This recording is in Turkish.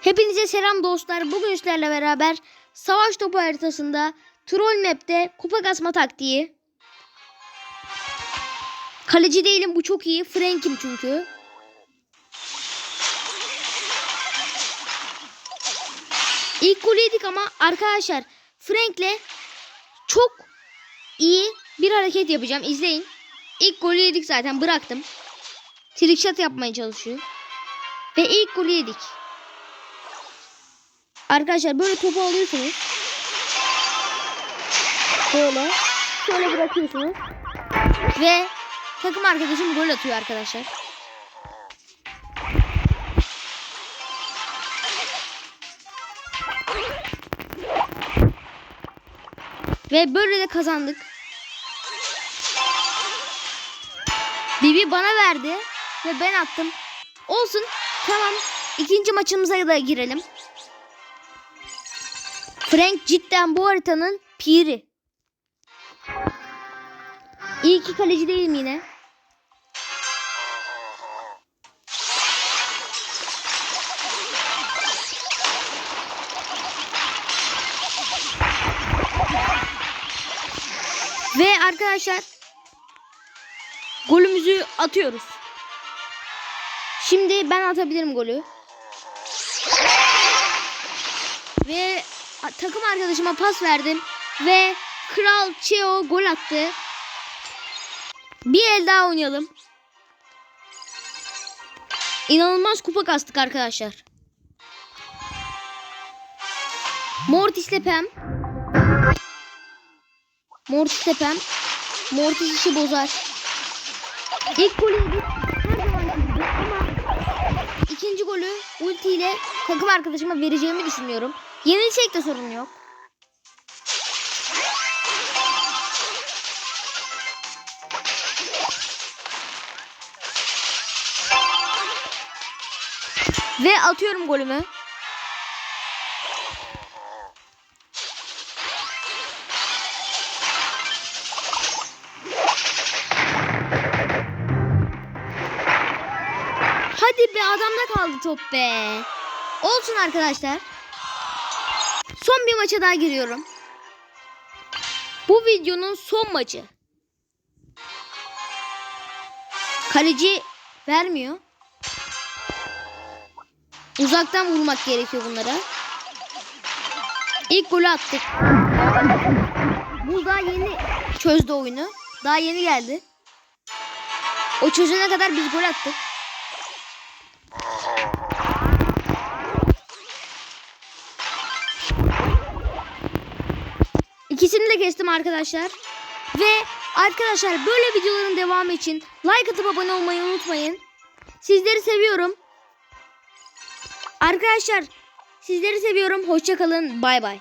Hepinize selam dostlar. Bugün sizlerle beraber savaş topu haritasında troll map'te kupa kasma taktiği. Kaleci değilim bu çok iyi. Frank'im çünkü. İlk golü yedik ama arkadaşlar Frank'le çok iyi bir hareket yapacağım. İzleyin. İlk golü yedik zaten bıraktım. Trickshot yapmaya çalışıyor. Ve ilk golü yedik. Arkadaşlar böyle topu alıyorsunuz. Böyle. Şöyle bırakıyorsunuz. Ve takım arkadaşım gol atıyor arkadaşlar. Ve böyle de kazandık. Bibi bana verdi ve ben attım. Olsun. Tamam. İkinci maçımıza da girelim. Frank cidden bu haritanın piri. İyi ki kaleci değilim yine. Ve arkadaşlar golümüzü atıyoruz. Şimdi ben atabilirim golü. Ve a- takım arkadaşıma pas verdim. Ve Kral Cheo gol attı. Bir el daha oynayalım. İnanılmaz kupa kastık arkadaşlar. Mortis'le Pem. Mortis'le Pem. Mortis işi bozar. İlk golü. Her gibi ama ikinci golü ultiyle takım arkadaşıma vereceğimi düşünüyorum. Yenilsek de sorun yok. Ve atıyorum golümü. Hadi be adamda kaldı top be. Olsun arkadaşlar. Son bir maça daha giriyorum. Bu videonun son maçı. Kaleci vermiyor. Uzaktan vurmak gerekiyor bunlara. İlk golü attık. Bu daha yeni çözdü oyunu. Daha yeni geldi. O çözene kadar biz gol attık. İkisini de kestim arkadaşlar. Ve arkadaşlar böyle videoların devamı için like atıp abone olmayı unutmayın. Sizleri seviyorum. Arkadaşlar sizleri seviyorum. Hoşça kalın. Bay bay.